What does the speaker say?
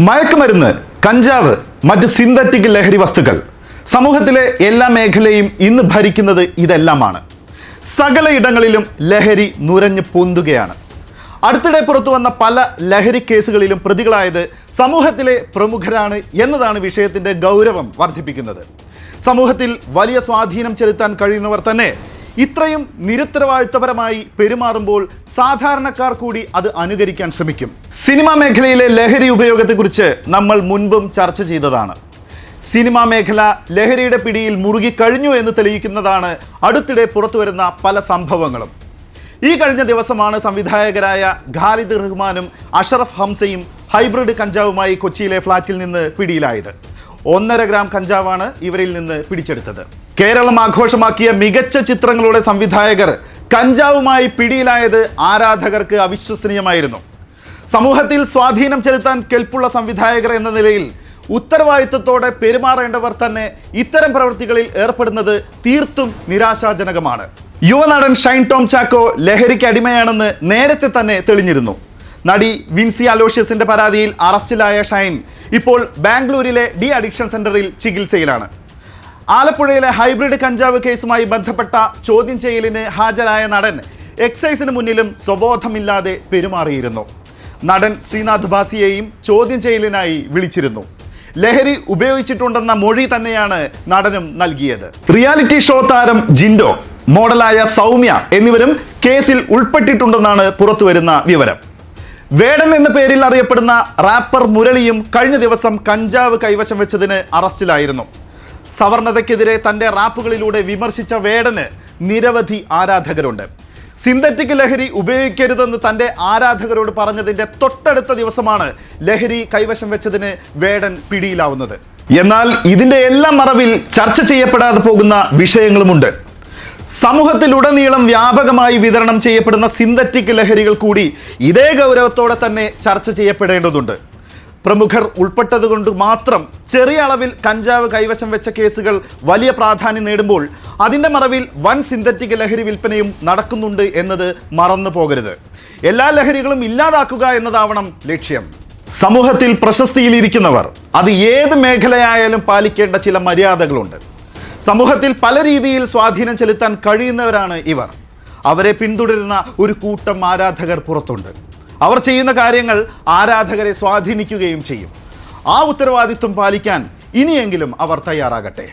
മയക്കുമരുന്ന് കഞ്ചാവ് മറ്റ് സിന്തറ്റിക് ലഹരി വസ്തുക്കൾ. സമൂഹത്തിലെ എല്ലാ മേഖലയും ഇന്ന് ഭരിക്കുന്നത് ഇതെല്ലാമാണ്. സകല ഇടങ്ങളിലും ലഹരി നുരഞ്ഞു പൊന്തുകയാണ്. അടുത്തിടെ പുറത്തു വന്ന പല ലഹരി കേസുകളിലും പ്രതികളായത് സമൂഹത്തിലെ പ്രമുഖരാണ് എന്നതാണ് വിഷയത്തിന്റെ ഗൗരവം വർദ്ധിപ്പിക്കുന്നത്. സമൂഹത്തിൽ വലിയ സ്വാധീനം ചെലുത്താൻ കഴിയുന്നവർ തന്നെ ഇത്രയും നിരുത്തരവാദിത്തപരമായി പെരുമാറുമ്പോൾ സാധാരണക്കാർ കൂടി അത് അനുകരിക്കാൻ ശ്രമിക്കും. സിനിമാ മേഖലയിലെ ലഹരി ഉപയോഗത്തെക്കുറിച്ച് നമ്മൾ മുൻപും ചർച്ച ചെയ്തതാണ്. സിനിമാ മേഖല ലഹരിയുടെ പിടിയിൽ മുറുകിക്കഴിഞ്ഞു എന്ന് തെളിയിക്കുന്നതാണ് അടുത്തിടെ പുറത്തുവരുന്ന പല സംഭവങ്ങളും. ഈ കഴിഞ്ഞ ദിവസമാണ് സംവിധായകരായ ഖാലിദ് റഹ്മാനും അഷറഫ് ഹംസയും ഹൈബ്രിഡ് കഞ്ചാവുമായി കൊച്ചിയിലെ ഫ്ളാറ്റിൽ നിന്ന് പിടിയിലായത്. ഒന്നര ഗ്രാം കഞ്ചാവാണ് ഇവരിൽ നിന്ന് പിടിച്ചെടുത്തത്. കേരളം ആഘോഷമാക്കിയ മികച്ച ചിത്രങ്ങളുടെ സംവിധായകർ കഞ്ചാവുമായി പിടിയിലായത് ആരാധകർക്ക് അവിശ്വസനീയമായിരുന്നു. സമൂഹത്തിൽ സ്വാധീനം ചെലുത്താൻ കെൽപ്പുള്ള സംവിധായകർ എന്ന നിലയിൽ ഉത്തരവാദിത്വത്തോടെ പെരുമാറേണ്ടവർ തന്നെ ഇത്തരം പ്രവൃത്തികളിൽ ഏർപ്പെടുന്നത് തീർത്തും നിരാശാജനകമാണ്. യുവനടൻ ഷൈൻ ടോം ചാക്കോ ലഹരിക്ക് അടിമയാണെന്ന് നേരത്തെ തന്നെ തെളിഞ്ഞിരുന്നു. നടി വിൻസി അലോഷ്യസിന്റെ പരാതിയിൽ അറസ്റ്റിലായ ഷൈൻ ഇപ്പോൾ ബാംഗ്ലൂരിലെ ഡി അഡിക്ഷൻ സെന്ററിൽ ചികിത്സയിലാണ്. ആലപ്പുഴയിലെ ഹൈബ്രിഡ് കഞ്ചാവ് കേസുമായി ബന്ധപ്പെട്ട ചോദ്യം ചെയ്യലിന് ഹാജരായ നടൻ എക്സൈസിന് മുന്നിലും സ്വബോധമില്ലാതെ പെരുമാറിയിരുന്നു. നടൻ ശ്രീനാഥ് ബാസിയെയും ചോദ്യം ചെയ്യലിനായി വിളിച്ചിരുന്നു. ലഹരി ഉപയോഗിച്ചിട്ടുണ്ടെന്ന മൊഴി തന്നെയാണ് നടനും നൽകിയത്. റിയാലിറ്റി ഷോ താരം ജിൻഡോ മോഡലായ സൗമ്യ എന്നിവരും കേസിൽ ഉൾപ്പെട്ടിട്ടുണ്ടെന്നാണ് പുറത്തുവരുന്ന വിവരം. വേടൻ എന്ന പേരിൽ അറിയപ്പെടുന്ന റാപ്പർ മുരളിയും കഴിഞ്ഞ ദിവസം കഞ്ചാവ് കൈവശം വെച്ചതിന് അറസ്റ്റിലായിരുന്നു. സവർണതയ്ക്കെതിരെ തന്റെ റാപ്പുകളിലൂടെ വിമർശിച്ച വേടന് നിരവധി ആരാധകരുണ്ട്. സിന്തറ്റിക് ലഹരി ഉപയോഗിക്കരുതെന്ന് തന്റെ ആരാധകരോട് പറഞ്ഞതിന്റെ തൊട്ടടുത്ത ദിവസമാണ് ലഹരി കൈവശം വെച്ചതിന് വേടൻ പിടിയിലാവുന്നത്. എന്നാൽ ഇതിന്റെ എല്ലാം മറവിൽ ചർച്ച ചെയ്യപ്പെടാതെ പോകുന്ന വിഷയങ്ങളുമുണ്ട്. സമൂഹത്തിലുടനീളം വ്യാപകമായി വിതരണം ചെയ്യപ്പെടുന്ന സിന്തറ്റിക് ലഹരികൾ കൂടി ഇതേ ഗൗരവത്തോടെ തന്നെ ചർച്ച ചെയ്യപ്പെടേണ്ടതുണ്ട്. പ്രമുഖർ ഉൾപ്പെട്ടതുകൊണ്ട് മാത്രം ചെറിയ അളവിൽ കഞ്ചാവ് കൈവശം വെച്ച കേസുകൾ വലിയ പ്രാധാന്യം നേടുമ്പോൾ അതിന്റെ മറവിൽ വൻ സിന്തറ്റിക് ലഹരി വിൽപ്പനയും നടക്കുന്നുണ്ട് എന്നത് മറന്നു പോകരുത്. എല്ലാ ലഹരികളും ഇല്ലാതാക്കുക എന്നതാവണം ലക്ഷ്യം. സമൂഹത്തിൽ പ്രശസ്തിയിലിരിക്കുന്നവർ അത് ഏത് മേഖലയായാലും പാലിക്കേണ്ട ചില മര്യാദകളുണ്ട്. സമൂഹത്തിൽ പല രീതിയിൽ സ്വാധീനം ചെലുത്താൻ കഴിയുന്നവരാണ് ഇവർ. അവരെ പിന്തുടരുന്ന ഒരു കൂട്ടം ആരാധകർ പുറത്തുണ്ട്. അവർ ചെയ്യുന്ന കാര്യങ്ങൾ ആരാധകരെ സ്വാധീനിക്കുകയും ചെയ്യും. ആ ഉത്തരവാദിത്വം പാലിക്കാൻ ഇനിയെങ്കിലും അവർ തയ്യാറാകട്ടെ.